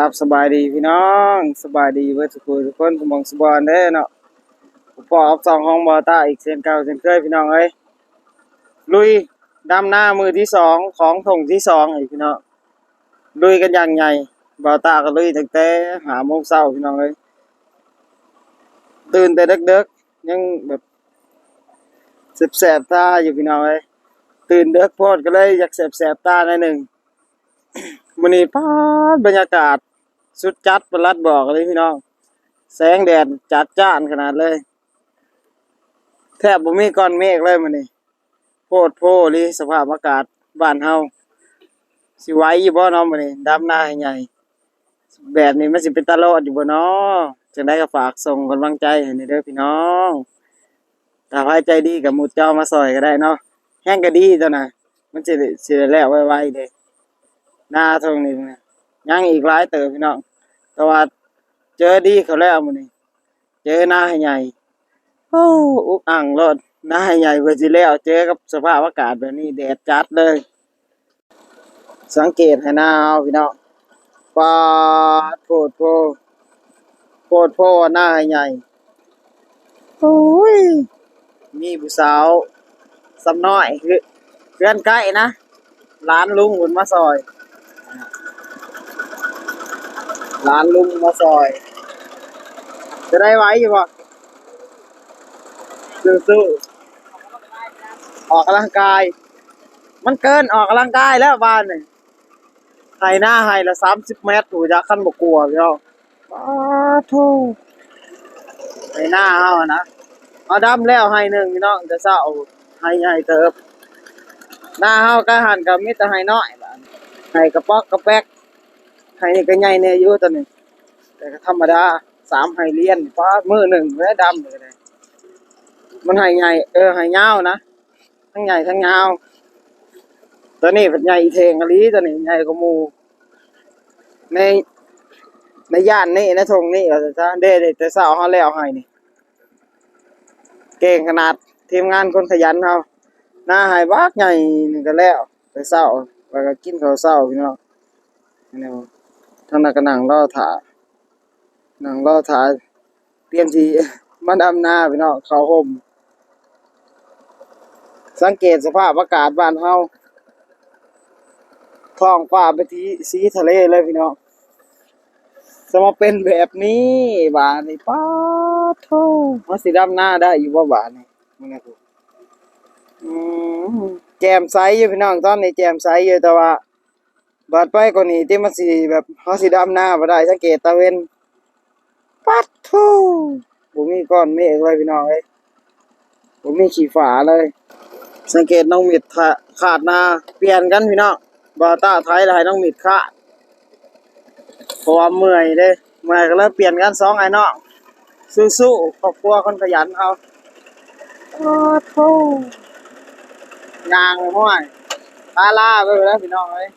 ครับสบายดีพี่น้องสบายดีเพื่อนทุกคนทุกคนผมมองสบายเด้เนาะผมปอบสองห้องบอต้าอีกเช่นเก่าเช่นเคยพี่น้องเอ้ยลุยดำหน้ามือที่สองของถงที่สองอีกพี่น้องลุยกันอย่างใหญ่บอต้าก็ลุยตั้งแต่หาโมงเช้าพี่น้องเอ้ยตื่นแต่เด็กๆยังแบบแสบๆตาอยู่พี่น้องเอ้ยตื่นเด็กโพดก็เลยอยากแสบๆตาหน่อยหนึ่งมื้อนี้ป๊าบรรยากาศ สุดจัดประหลัดบอกเลยพี่น้อง แสงแดดจัดจ้านขนาดเลย แทบบ่มีก้อนเมฆเลยมื้อนี้โพดโพลีสภาพอากาศบ้านเฮาสิไหวอยู่บ่เนาะมื้อนี้ดำหน้าให้ใหญ่แบบนี้มันสิเป็นตลอดอยู่บ่เนาะจังได๋ก็ฝากส่งกำลังใจให้นี่เด้อพี่น้องถ้าใครใจดีก็หมุดเจ้ามาซอยก็ได้เนาะแฮงก็ดีตัวน่ะมันสิได้สิได้แล้วไวๆเด้หน้าตรงนี้นะ ยังอีกหลายเติบพี่น้องแต่ว่าเจอดีเขาแล้วมื้อนี้เจอหน้าให้ใหญ่โอ้อุกอ่างรถหน้าให้ใหญ่กว่าสิแล้วเจอกับสภาพอากาศแบบนี้แดดจัดเลย สังเกตให้หน้าเอาพี่น้องปาดโพดโพโพดโพหน้าให้ใหญ่โอ้ยมีผู้สาวสำน้อยคือเพื่อนใกล้นะร้านลุงคุณมาซอย ร้านลุงมาซอย จะได้ไว้อยู่ป่ะสู้ๆออกกำลังกาย มันเกินออกกำลังกายแล้วบ้านนี่ไฮหน้าไฮละสามสิบเมตรถูจะขั้นบกกลัวพี่น้องป้าทูไฮหน้าเอานะเอาดำแล้วไฮหนึ่งพี่น้องจะเศร้าไฮใหญ่เติบหน้าเฮาก็หันกับมิตรไฮน้อยบ้านไฮกระป๊อกกระแป๊ก ไห้นี่ก็ใหญ่แน่อยู่ตอนนี้แต่ก็ธรรมดาสามไห้เลียนฟ้ามือหนึ่งและดำเลยมันไห้ใหญ่เออไห้ยานะทั้งใหญ่ทั้งยาตัวนี้เป็นใหญ่เทงอลีตัวนี้ใหญ่กว่ามูในในย่านนี่ในทงนี่ก็จะเด้เด้แต่สาวเขาแล้วให้นี่ เก่งขนาดทีมงานคนขยันเขาหน้าไห้บักใหญ่นี่ก็แล้วแต่เศร้าแล้วก็กินข้าวเศร้าพี่น้องนี่ ทางนั้นก็นั่งรอถ่านั่งรอถาเตรียมที่มาดำนาพี่น้องเขาห่มสังเกตสภาพอากาศบ้านเฮาท้องฟ้าไปที่สีทะเลเลยพี่น้องสมาเป็นแบบนี้บานี่ป้าดโทมาสิดำหน้าได้อยู่บ่บาดนี่มันนะกูอืมแจมใสอยู่พี่น้องตอนนี้แจมใสอยู่แต่ว่า บาดไปกว่านี้ที่มันสิแบบเฮาสิดำหน้าบ่ได้สังเกตตะเวนปัดทูบ่มีก้อนเมฆเลยพี่น้องเอ้ยบ่มีขี้ฝาเลย สังเกตน้องมิดทะขาดหน้าเปลี่ยนกันพี่น้องบ่าวตาไทยแล้วให้น้องมิดขาดเพราะว่าเมื่อยเด้เมื่อยก็เลยเปลี่ยนกันสองไอ้น้องสู้ๆครอบครัวคนขยันเอาโอ้โธ่ยางเลยห้วยตาล่าไปแล้วพี่น้องเอ้ย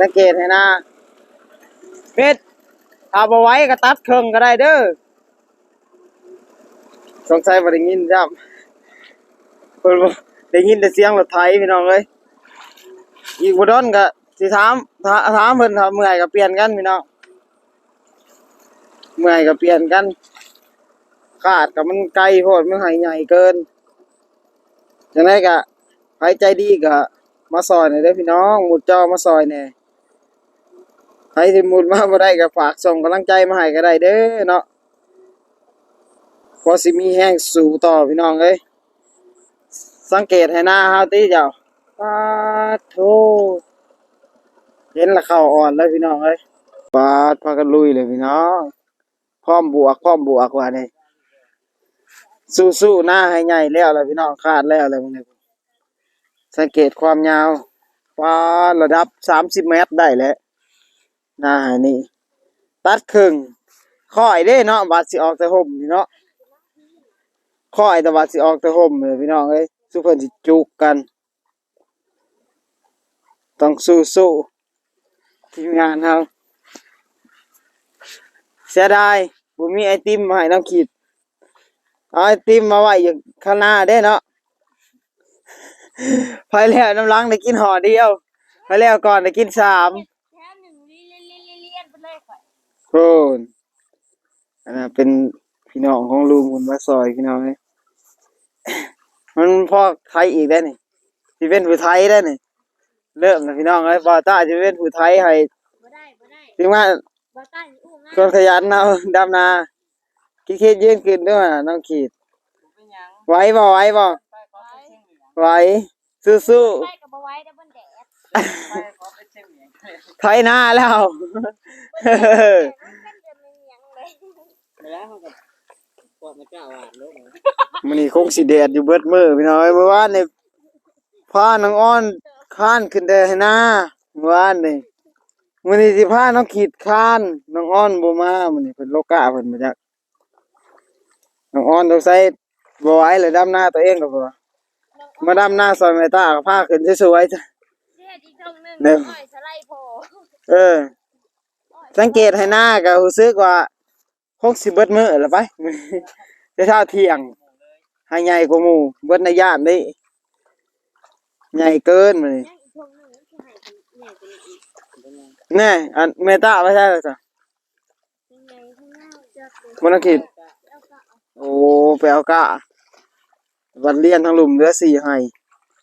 สังเกตให้นะเพชรถ้าบ่ไว้ก็ตัดเครื่องก็ได้เด้อสงสัยบ่ได้ยินจ้ำเพิ่นได้ยินแต่เสียงรถไถพี่น้องเอ้ยอีกบ่โดนก็สิถามถาถามเพิ่นถ้าเมื่อยก็เปลี่ยนกันพี่น้องเมื่อยก็เปลี่ยนกันขาดก็มันไกลโพดมันให้ใหญ่เกินจังไดก็ใครใจดีก็มาซอยหน่อยเด้อพี่น้องหมุดจอมาซอยแหน่ ใครที่หมุดมาบ่ได้ก็ฝากส่งกำลังใจมาให้ก็ได้เด้อเนาะพอสิมีแห้งสู่ต่อพี่น้องเอ้ยสังเกตให้หน้าเฮาติเจ้าปาดโธเห็นละเข้าอ่อนแล้วพี่น้องเอ้ยปาดพากันลุยเลยพี่น้อง พร้อมบวกพร้อมบวกว่านี่สู้ๆหน้าให้ใหญ่แล้วล่ะพี่น้องคาดแล้วอะไรพวกนี้สังเกตความยาวปาดระดับ30เมตรได้แล้ว น่านี่ตัดครึ่งค่อยเด้เนาะบาดสิออกแต่ห่มนี่เนาะค่อยแต่บาดสิออกแต่ห่มเลยพี่น้องเอ้ยสุเพิ่นสิจุกกัน ต้องสู้ๆทีมงานเฮาเสียดายบ่มีไอติมมาให้น้องขีดเอาไอติมมาไว้อยู่ข้างหน้าเด้เนาะไปแล้วน้ำล้างได้กินห่อเดียวไปแล้วก่อนได้กินสาม โพนอันนั้นเป็นพี่น้องของลุงคุณมาซอยพี่น้องเอ้ยมันพ่อไทยอีกได้วนี่ที่เป็นผู้ไทยได้วนี่เริ่มแล้วพี่น้องเอ้ยบ่ต้าจะเป็นผู้ไทยให้บ่ได้บ่ได้ถึงว่าบ่ต้านอู้งาคนขยันเอาดำนาคิดคิดยืนขึ้นด้วยน้องขีดไหวบ่ไหวบ่ไหวสู้ไปกับบ่ไหว้ได้บ่แดด ๆไทยนาแล้วแล้วเขาก็พวกมันเจ้าอาดลงมันนี่คงสิแดดอยู่เบิดมือพี่น้อยเมื่อวานนี่พาน้องอ้อนข้านขึ้นเด้หน้าเมื่อวานนี่มื้อนี้สิพาน้องขีดข้านน้องอ้อนบ่มามื้อนี้เพิ่นโลกะเพิ่นมาจากน้องอ้อนต้องใส่บ่ไหวเลยดำหน้าตัวเองก็บ่มาดำหน้าซอยแม่ตาก็พาขึ้นสวยๆจ้ะ เสียอีกตรงหนึงเด้อน้อยสไลด์โพเออ สังเกตให้หน้าก็รู้สึกว่าคงสิเบิดมื้อละไปมื้อนี้จะเท่าเที่ยงให้ใหญ่กว่าหมู่เบิดในย่านนี่ใหญ่เกินมื้อนี้ยังอีกตรงหนึงคือให้เป็นใหญ่กว่านี้อีกแน่อันเมตาไม่ใช่เลยจ้ะเป็นไงข้างหน้าจะเป็นมันคิดแล้วก็เอาโอ้ไปเอากะวันเรียนทั้งหลุมเหลือสี่ให้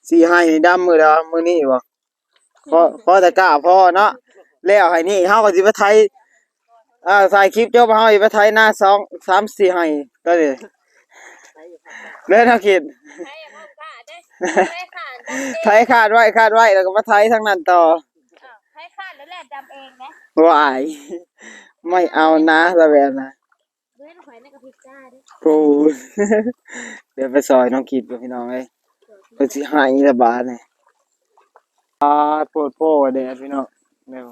สี่ให้นี่ดำมือเดียวมือนี่บ่ พอพอแต่กะพอเนาะแล้วให้นี่เฮาก็สิไปไทยอ่าถ่ายคลิปจบเฮาสิไปไทยหน้าสองสามสี่ให้ก็ดิเด้อนักคิดใช้อย่าเพิ่มขาดเด้อใช้ขาดดำเองไทยคาดไว้คาดไว้แล้วก็มาไทยทั้งนั้นต่ออ้าวใช้ขาดแล้วแหละดำเองนะวายไม่เอานะละแบบนะเว้นข่อยในกระพริบตาเด้อปูเดี๋ยวไปซอยน้องคิดกับพี่น้องเอ้ยเพิ่นสิหายระบาดนี่ อ่าโปวดโพแดดพี่น้องเร็ว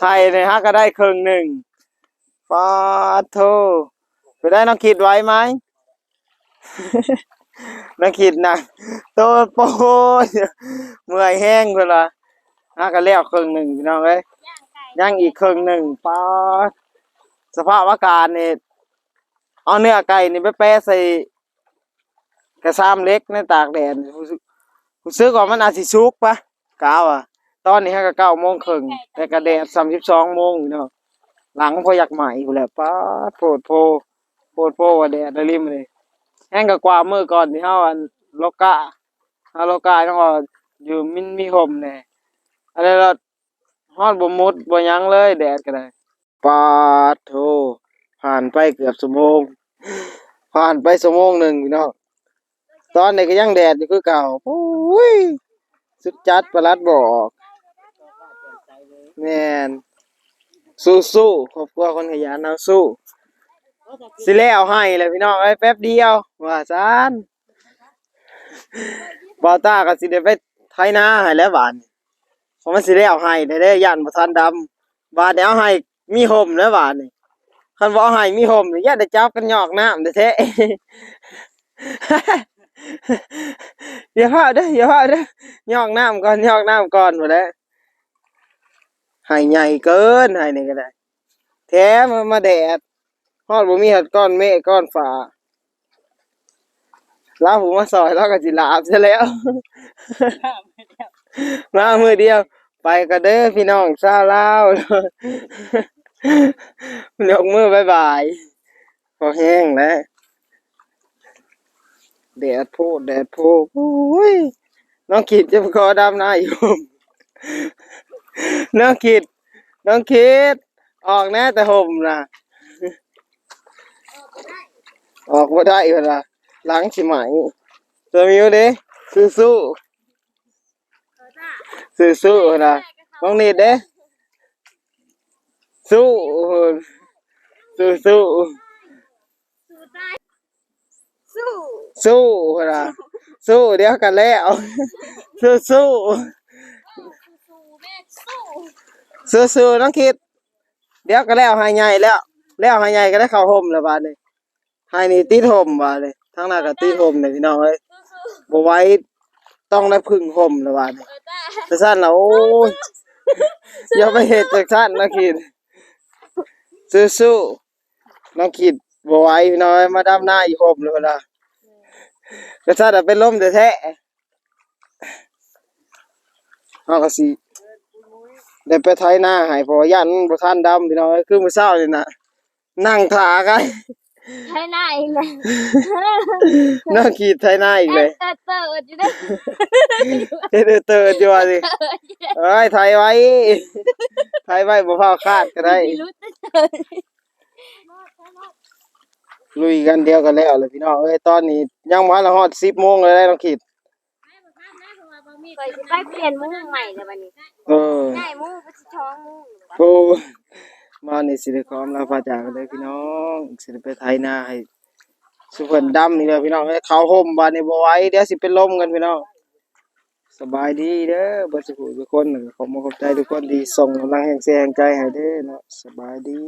ให้เนี่ยฮะก็ได้ครึ่งหนึ่งฟาดโทไปได้น้องคิดไว้ไหมน้องคิดนะโตโปเมื่อยแห้งเพิ่นล่ะฮะก็แล้วครึ่งหนึ่งพี่น้องเอ้ยย่างอีกครึ่งหนึ่งฟาสภาพอากาศนี่เอาเนื้อไก่นี่ไปแปะใส่กระซ้ำเล็กในตากแดด รู้สึกรู้สึกว่ามันอาจสิสุกปะกาวอะ ตอนนี้ฮะก็เก้าโมงครึ่งแต่กระแดดสามสิบสองโมงอยู่เนาะหลังพออยากใหม่อยู่แหละป้าดโพดโพโพดโพว่าแดดได้ริมเลยแห้งกับกว่ามือก่อนที่เฮาอันโลกะเฮาโลกะต้องว่าอยู่มินมีห่มแน่อะไรเราฮอดบ่มุดบ่ยังเลย แดดก็ได้ปาโทผ่านไปเกือบชั่วโมง ผ่านไปชั่วโมงหนึ่งพี่น้อง ตอนนี้ก็ยังแดดอยู่คือเก่าโอ้ยสุดจัดประหลัดบอกแม่นสู้สู้ๆครอบครัวคนขยันเอาสู้สิแล้วให้เลยพี่น้องเอ้แป๊บเดียวว่าซานบอต้าก็สิได้ไปไถนาให้แล้วบานเพราะมันสิแล้วให้ได้ได้ย่านบ่ทันดำบาดเดี๋ยวให้มีห่มแล้วบานี้คันบ่ให้มีห่มนี่ย่านได้จับกันยอกน้ำแท้ๆ อย่าพลาดเด้ออย่าพลาดเด้อยอกน้ำก่อนยอกน้ำก่อนหมดแล้วให้ใหญ่เกินให้นี่ก็ได้ แถมมาแดดฮอดบ่มีหัดก้อนเมฆก้อนฟ้าลาผมมาซอยแล้วก็สิลาบซะแล้วมามือเดียว ไปก็เด้อพี่น้องชาวลาวยกมือบายบายพอแห้งแล้ว แดดโพดแดดโพดโอ้ยน้องคิดจะไปขอดำหน้าอยู่น้องคิดน้องคิดออกแน่แต่ห่มนะออกมาได้เวลาล้างสิไหมตัวมิวเด้สู้สู้สู้สู้ๆนะน้องนิดเด้สู้สู้สู้ สู้สู้นะสู้เดี๋ยวกันแล้วสู้สู้สู้แม่สู้สู้สู้น้องคิด เดี๋ยวก็แล้วหายใหญ่แล้ว แล้วหายใหญ่ก็ได้เข้าห่มแล้วบาดนี้หายนี่ติดห่มบาดนี้ทั้งหน้าก็ติดห่มเลยพี่น้องเอ้ยบ่ไหว้ต้องได้พึ่งห่มแล้วบาดนี้เออจ้าแต่สั้นแล้วโอ้ยอย่าไปเฮ็ดจากสั้นน้องคิดสู้สู้ๆน้องคิด บ่ไหว้พี่น้องเอ้ยมาดำหน้าอีกห่มเลยล่ะแต่สั้นน่ะเป็นลมแท้ๆเฮาก็สิได้ไปไถนาให้เพอยันบ่ทันดำพี่น้องเอ้ยคือมื้อเช้านี่น่ะนั่งท่ากันใช่หน้าอีกเลยนั่งขีดไถนาอีกเลยเตอร์เตอร์อยู่ได้เฮ็ดเตอร์อยู่ว่าสิเอ้ยไถไว้ไถไว้บ่พาคาดก็ได้มีรู้เตอร์ ลุยกันเดียวกันแล้วเลยพี่น้องเอ้ยตอนนี้ยังมาละฮอด10โมงเลยได้น้องขีดเคยไปเปลี่ยนมุ้งใหม่เลยวันนี้เออได้มุ้งไปช้องมุ้งโอ้มาในสิได้ขอมลาพาจากกันเลยพี่น้องสิได้ไปไถนาให้สุพิ่นดำนี่เลยพี่น้องเอ้เขาห่มบานนี้บ่ไหวเดี๋ยวสิเป็นลมกันพี่น้องสบายดีเด้อบ่สิผู้ทุกคนขอบคุณขอบใจทุกคนที่ส่งกำลังแห่งแรงใจให้เด้อเนาะสบายดี